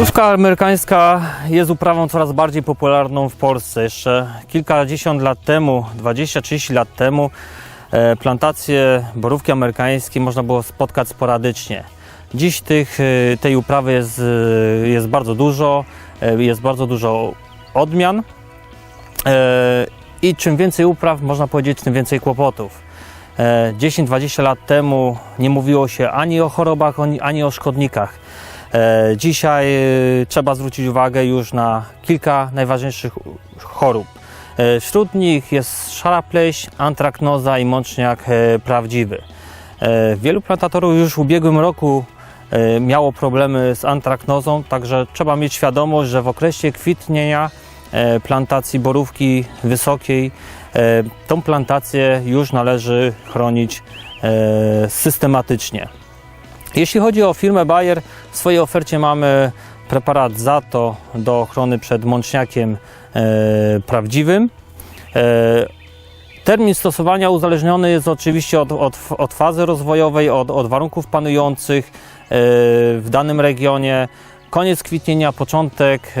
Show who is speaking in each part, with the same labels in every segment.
Speaker 1: Borówka amerykańska jest uprawą coraz bardziej popularną w Polsce. Jeszcze kilkadziesiąt lat temu, 20-30 lat temu, e, plantacje borówki amerykańskiej można było spotkać sporadycznie. Dziś tych, e, tej uprawy jest, e, jest bardzo dużo, jest bardzo dużo odmian i czym więcej upraw, można powiedzieć, tym więcej kłopotów. E, 10-20 lat temu nie mówiło się ani o chorobach, ani o szkodnikach. E, Dzisiaj e, trzeba zwrócić uwagę już na kilka najważniejszych chorób. E, Wśród nich jest szara pleść, antraknoza i mączniak prawdziwy. Wielu plantatorów już w ubiegłym roku miało problemy z antraknozą, także trzeba mieć świadomość, że w okresie kwitnienia plantacji borówki wysokiej tą plantację już należy chronić systematycznie. Jeśli chodzi o firmę Bayer, w swojej ofercie mamy preparat Zato do ochrony przed mączniakiem e, prawdziwym. E, termin stosowania uzależniony jest oczywiście od, od, od fazy rozwojowej, od, od warunków panujących e, w danym regionie. Koniec kwitnienia, początek e,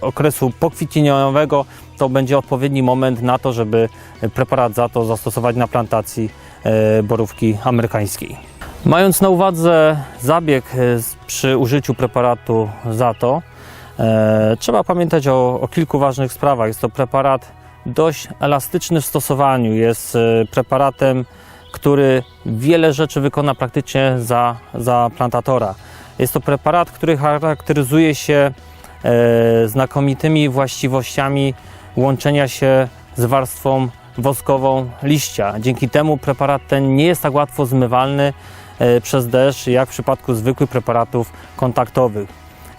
Speaker 1: okresu pokwitnieniowego to będzie odpowiedni moment na to, żeby preparat Zato zastosować na plantacji e, borówki amerykańskiej. Mając na uwadze zabieg e, przy użyciu preparatu Zato, e, trzeba pamiętać o, o kilku ważnych sprawach. Jest to preparat dość elastyczny w stosowaniu. Jest e, preparatem, który wiele rzeczy wykona praktycznie za, za plantatora. Jest to preparat, który charakteryzuje się e, znakomitymi właściwościami łączenia się z warstwą woskową liścia. Dzięki temu preparat ten nie jest tak łatwo zmywalny przez deszcz, jak w przypadku zwykłych preparatów kontaktowych.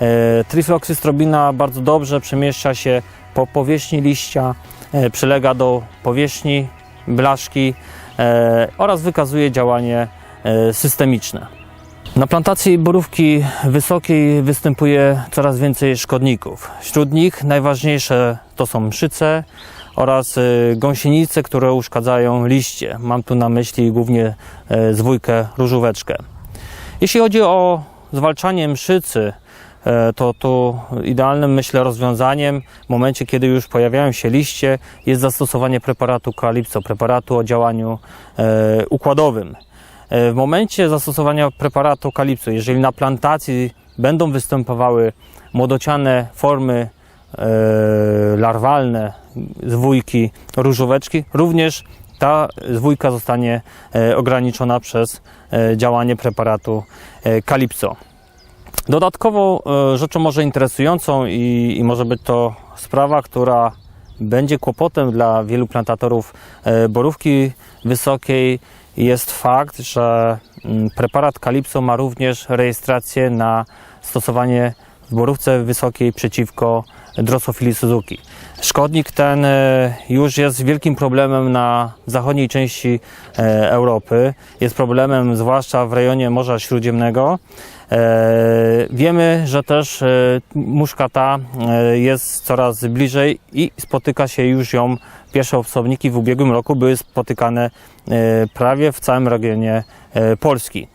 Speaker 1: E, Trifloxystrobina bardzo dobrze przemieszcza się po powierzchni liścia, e, przylega do powierzchni blaszki e, oraz wykazuje działanie e, systemiczne. Na plantacji borówki wysokiej występuje coraz więcej szkodników. Wśród nich najważniejsze to są mszyce oraz y, gąsienice, które uszkadzają liście. Mam tu na myśli głównie e, zwójkę różóweczkę. Jeśli chodzi o zwalczanie mszycy, e, to, to idealnym, myślę, rozwiązaniem w momencie, kiedy już pojawiają się liście, jest zastosowanie preparatu Calypso, preparatu o działaniu układowym. W momencie zastosowania preparatu Calypso, jeżeli na plantacji będą występowały młodociane formy larwalne, zwójki, różóweczki, również ta zwójka zostanie e, ograniczona przez e, działanie preparatu e, Calypso. Dodatkowo rzeczą może interesującą i, i może być to sprawa, która będzie kłopotem dla wielu plantatorów borówki wysokiej jest fakt, że mm, preparat Calypso ma również rejestrację na stosowanie w borówce wysokiej przeciwko Drosophili Suzuki. Szkodnik ten e, już jest wielkim problemem na zachodniej części e, Europy. Jest problemem zwłaszcza w rejonie Morza Śródziemnego. E, Wiemy, że też muszka ta jest coraz bliżej i spotyka się już ją pierwsze osobniki w ubiegłym roku były spotykane prawie w całym regionie Polski.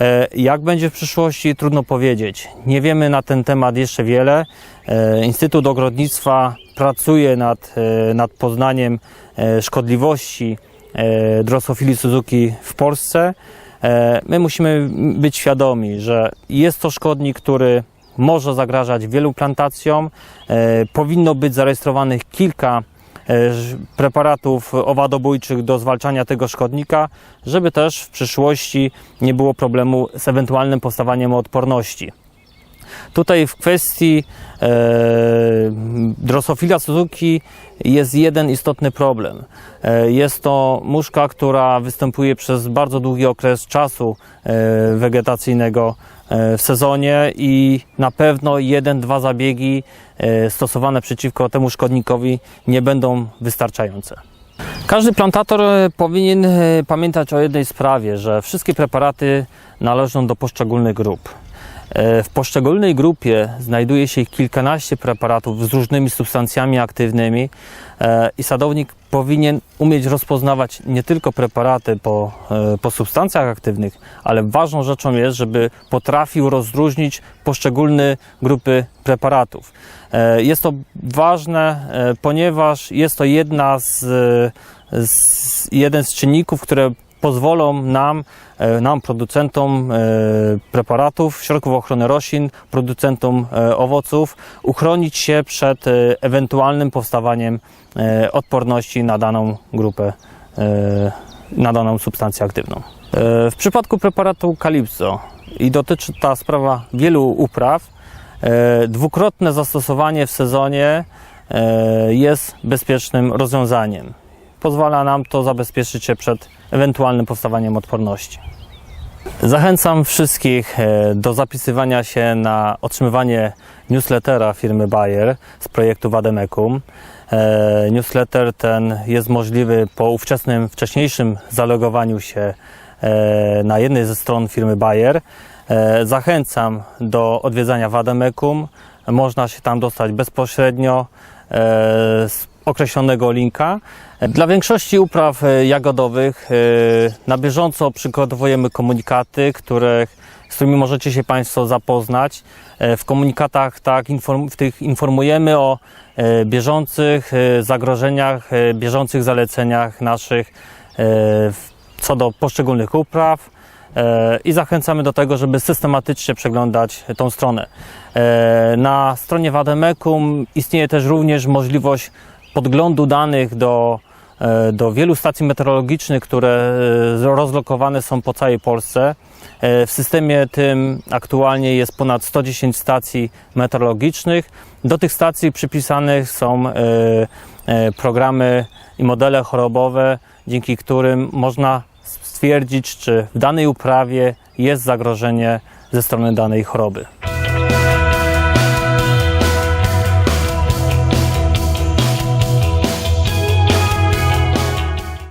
Speaker 1: E, Jak będzie w przyszłości, trudno powiedzieć. Nie wiemy na ten temat jeszcze wiele. E, Instytut Ogrodnictwa pracuje nad, e, nad poznaniem szkodliwości Drosophili Suzuki w Polsce. My musimy być świadomi, że jest to szkodnik, który może zagrażać wielu plantacjom. Powinno być zarejestrowanych kilka preparatów owadobójczych do zwalczania tego szkodnika, żeby też w przyszłości nie było problemu z ewentualnym powstawaniem odporności. Tutaj w kwestii e, Drosophila Suzuki jest jeden istotny problem. E, jest to muszka, która występuje przez bardzo długi okres czasu e, wegetacyjnego e, w sezonie i na pewno jeden, dwa zabiegi e, stosowane przeciwko temu szkodnikowi nie będą wystarczające. Każdy plantator e, powinien pamiętać o jednej sprawie, że wszystkie preparaty należą do poszczególnych grup. E, W poszczególnej grupie znajduje się kilkanaście preparatów z różnymi substancjami aktywnymi e, i sadownik powinien umieć rozpoznawać nie tylko preparaty po, e, po substancjach aktywnych, ale ważną rzeczą jest, żeby potrafił rozróżnić poszczególne grupy preparatów. Jest to ważne, ponieważ jest to jedna z, z jeden z czynników, które pozwolą nam, e, nam producentom e, preparatów, środków ochrony roślin, producentom e, owoców, uchronić się przed ewentualnym powstawaniem odporności na daną grupę, na daną substancję aktywną. W przypadku preparatu Calypso i dotyczy ta sprawa wielu upraw, dwukrotne zastosowanie w sezonie jest bezpiecznym rozwiązaniem. Pozwala nam to zabezpieczyć się przed ewentualnym powstawaniem odporności. Zachęcam wszystkich e, do zapisywania się na otrzymywanie newslettera firmy Bayer z projektu Wademekum. E, Newsletter ten jest możliwy po ówczesnym, wcześniejszym zalogowaniu się e, na jednej ze stron firmy Bayer. Zachęcam do odwiedzania Wademekum. Można się tam dostać bezpośrednio z określonego linka. Dla większości upraw e, jagodowych e, na bieżąco przygotowujemy komunikaty, których, z którymi możecie się Państwo zapoznać. E, W komunikatach tak, inform, w tych informujemy o bieżących zagrożeniach, bieżących zaleceniach naszych co do poszczególnych upraw i zachęcamy do tego, żeby systematycznie przeglądać tą stronę. Na stronie Wademekum istnieje też również możliwość podglądu danych do, e, do wielu stacji meteorologicznych, które e, rozlokowane są po całej Polsce. E, W systemie tym aktualnie jest ponad 110 stacji meteorologicznych. Do tych stacji przypisanych są programy i modele chorobowe, dzięki którym można stwierdzić, czy w danej uprawie jest zagrożenie ze strony danej choroby.